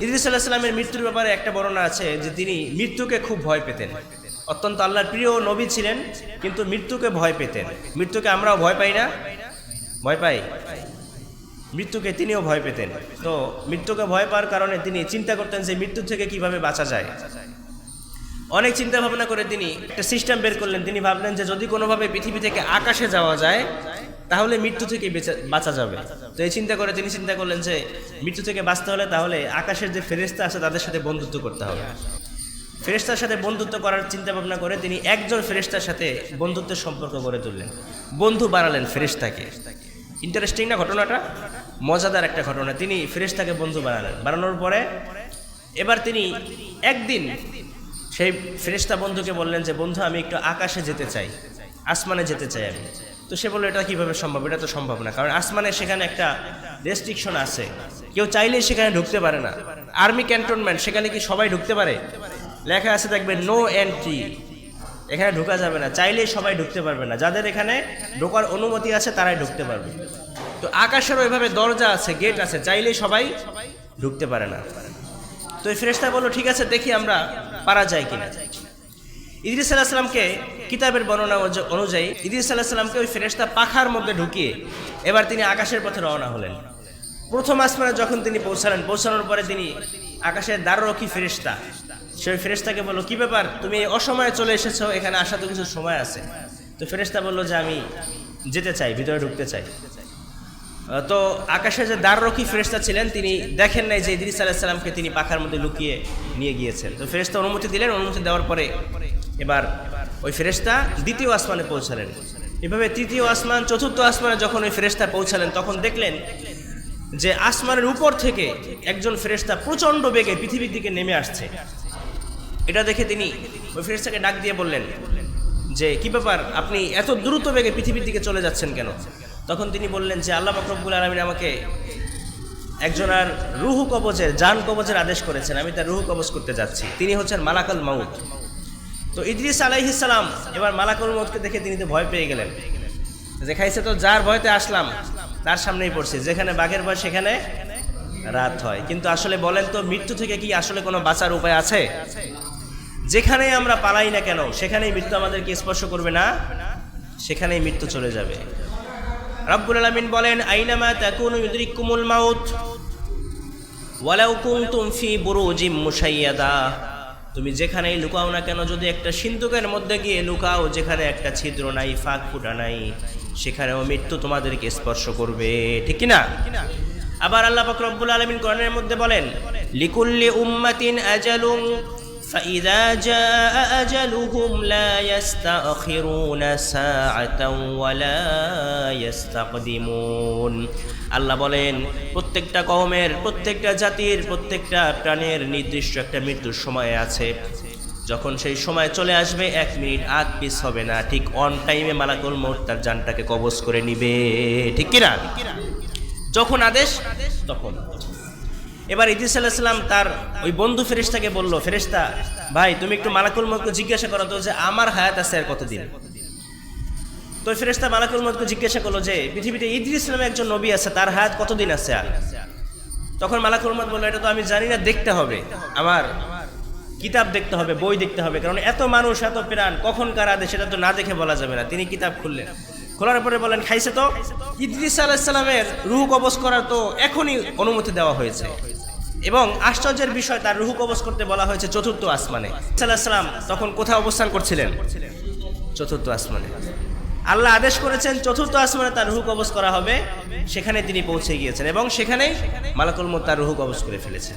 ইদ্রিস আল্লাহ সাল্লামের মৃত্যুর ব্যাপারে একটা বর্ণনা আছে যে তিনি মৃত্যুকে খুব ভয় পেতেন। অত্যন্ত আল্লাহর প্রিয় নবী ছিলেন, কিন্তু মৃত্যুকে ভয় পেতেন। মৃত্যুকে আমরাও ভয় পাই না? ভয় পাই? মৃত্যুকে তিনিও ভয় পেতেন। তো মৃত্যুকে ভয় পাওয়ার কারণে তিনি চিন্তা করতেন যে মৃত্যু থেকে কীভাবে বাঁচা যায়। অনেক চিন্তা ভাবনা করে তিনি একটা সিস্টেম বের করলেন। তিনি ভাবলেন যে যদি কোনোভাবে পৃথিবী থেকে আকাশে যাওয়া যায় তাহলে মৃত্যু থেকে বাঁচা যাবে। তো এই চিন্তা করে তিনি চিন্তা করলেন যে মৃত্যু থেকে বাঁচতে হলে তাহলে আকাশের যে ফেরেস্তা আছে তাদের সাথে বন্ধুত্ব করতে হবে। ফেরেস্তার সাথে বন্ধুত্ব করার চিন্তা ভাবনা করে তিনি একজন ফেরেস্তার সাথে বন্ধুত্বের সম্পর্ক গড়ে তুললেন। বন্ধু বানালেন ফেরেস্তাকে ইন্টারেস্টিং না ঘটনাটা? মজাদার একটা ঘটনা। তিনি ফেরেস্তাকে বন্ধু বানালেন। বানানোর পরে এবার তিনি একদিন সেই ফেরেস্তা বন্ধুকে বললেন যে বন্ধু আমি একটু আকাশে যেতে চাই। আসমানে যেতে চাই আমি। তো সে বলল, এটা কীভাবে সম্ভব? এটা তো সম্ভব না। কারণ আসমানে সেখানে একটা রেস্ট্রিকশন আছে। কেউ চাইলেই সেখানে ঢুকতে পারে না। আর্মি ক্যান্টনমেন্ট সেখানে কি সবাই ঢুকতে পারে? লেখা আছে, দেখবে নো এন্ট্রি এখানে ঢোকা যাবে না। চাইলেই সবাই ঢুকতে পারবে না। যাদের এখানে ঢোকার অনুমতি আছে, তারাই ঢুকতে পারবে। তো আকাশের ওইভাবে দরজা আছে গেট আছে, চাইলেই সবাই ঢুকতে পারে না। তো এই ফেরেস্তা বলল, ঠিক আছে, দেখি আমরা পারা যায় কিনা। ইদ্রিস আলাহ সাল্লামকে কিতাবের বর্ণনা অনুযায়ী, ইদ্রিস আলাহ সাল্লামকে ওই ফেরেস্তা পাখার মধ্যে ঢুকিয়ে এবার তিনি আকাশের পথে রওনা হলেন। প্রথম আসমানে যখন তিনি পৌঁছালেন, পৌঁছানোর পরে তিনি আকাশের দ্বাররক্ষী ফেরেস্তা সেই ফেরেস্তাকে বলল, কি ব্যাপার? তুমি অসময়ে চলে এসেছ, এখানে আসা তো কিছু সময় আছে। তো ফেরেস্তা বলল যে, আমি যেতে চাই, ভিতরে ঢুকতে চাই। তো আকাশে যে দ্বাররক্ষী ফেরেস্তা ছিলেন, তিনি দেখেন নাই যে ইদ্রিস আলাহ সাল্লামকে তিনি পাখার মধ্যে লুকিয়ে নিয়ে গিয়েছেন। তো ফেরেস্তা অনুমতি দিলেন, অনুমতি দেওয়ার পরে এবার ওই ফেরেস্তা দ্বিতীয় আসমানে পৌঁছালেন। এভাবে তৃতীয় আসমান, চতুর্থ আসমানে যখন ওই ফেরেস্তা পৌঁছালেন, তখন দেখলেন যে আসমানের উপর থেকে একজন ফেরেস্তা প্রচণ্ড বেগে পৃথিবীর দিকে নেমে আসছে। এটা দেখে তিনি ওই ফেরেস্তাকে ডাক দিয়ে বললেন যে, কি ব্যাপার? আপনি এত দ্রুত বেগে পৃথিবীর দিকে চলে যাচ্ছেন কেন? তখন তিনি বললেন যে, আল্লাহ ফকরবুল আলমিন আমাকে একজন আর রুহু কবচের, জান কবচের আদেশ করেছেন। আমি তার রুহু কবচ করতে যাচ্ছি। তিনি হচ্ছেন মালাকাল মাউত। তো ইদ্রিস আলাইহিসালাম এবার মালাকুল মৌতকে দেখে তিনি তো ভয় পেয়ে গেলেন। যে খাইছে তো যার ভয়তে আসলাম, তার সামনেই পড়ছে। যেখানে বাঘের ভয়, সেখানে রাত হয়। কিন্তু আসলে বলেন তো, মৃত্যু থেকে কি আসলে কোনো বাঁচার উপায় আছে? যেখানেই আমরা পালাই না কেন, সেখানেই মৃত্যু আমাদেরকে স্পর্শ করবে না, সেখানেই মৃত্যু চলে যাবে। রব্বুল আলামিন বলেন, আইনামা তাকুনু ইউদরিকুমুল মাউত, ওয়ালাউ কুনতুম ফি বুরুজিম মুশাইয়াদা। তুমি যেখানেই লুকাও না কেন, যদি একটা সিন্ধুকের মধ্যে গিয়ে লুকাও, যেখানে একটা ছিদ্র নাই, ফাঁক ফুটা নাই, সেখানেও মৃত্যু তোমাদেরকে স্পর্শ করবে। ঠিক না আবার আল্লাহ পাক আলামিন কোরআনের মধ্যে বলেন, লিকুল্লি উম্মাতিন আজালুন فإذا جاء أجلهم لا يستأخرون ساعة ولا يستقدمون আল্লাহ বলেন প্রত্যেকটা কওমের প্রত্যেকটা জাতির প্রত্যেকটা প্রাণের নির্দিষ্ট একটা মৃত্যুর সময় আছে যখন সেই সময় চলে আসবে এক মিনিট আগ পিস হবে না ঠিক অন টাইমে মালাকুল মৌত তার জানটাকে কবজ করে নিবে ঠিক কিনা যখন আদেশ তখন এবার ইদিস আলাহিসাল্লাম তার ওই বন্ধু ফেরেশতাকে বলল, ফেরেশতা, ভাই, তুমি একটু মালাকুল মতকে জিজ্ঞাসা করো তো যে আমার হায়াত আছে আর কতদিন? তো ওই ফেরেশতা মালাকুল মতকে জিজ্ঞাসা করল যে, পৃথিবীতে ইদ্রিস নামে একজন নবী আছে, তার হায়াত কতদিন আছে? আর তখন মালাকুল মত বলল, এটা তো আমি জানি না, দেখতে হবে। আমার কিতাব দেখতে হবে, বই দেখতে হবে। কারণ এত মানুষ, এত প্রাণ, কখন কার আদেশ সেটা তো না দেখে বলা যাবে না। তিনি কিতাব খুললেন। খোলার পরে বলেন, খাইছে তো? ইদ্রিস আলাহিসাল্লামের রুহ কবজ করার তো এখনই অনুমতি দেওয়া হয়েছে। এবং আশ্চর্যের বিষয় তার রুহু কবজ করতে বলা হয়েছে চতুর্থ আসমানে। সাল্লাম তখন কোথায় অবস্থান করছিলেন? চতুর্থ আসমানে। আল্লাহ আদেশ করেছেন চতুর্থ আসমানে তার রুহু কবজ করা হবে। সেখানে তিনি পৌঁছে গিয়েছেন এবং সেখানেই মালাকুল মত তার রুহু কবজ করে ফেলেছেন।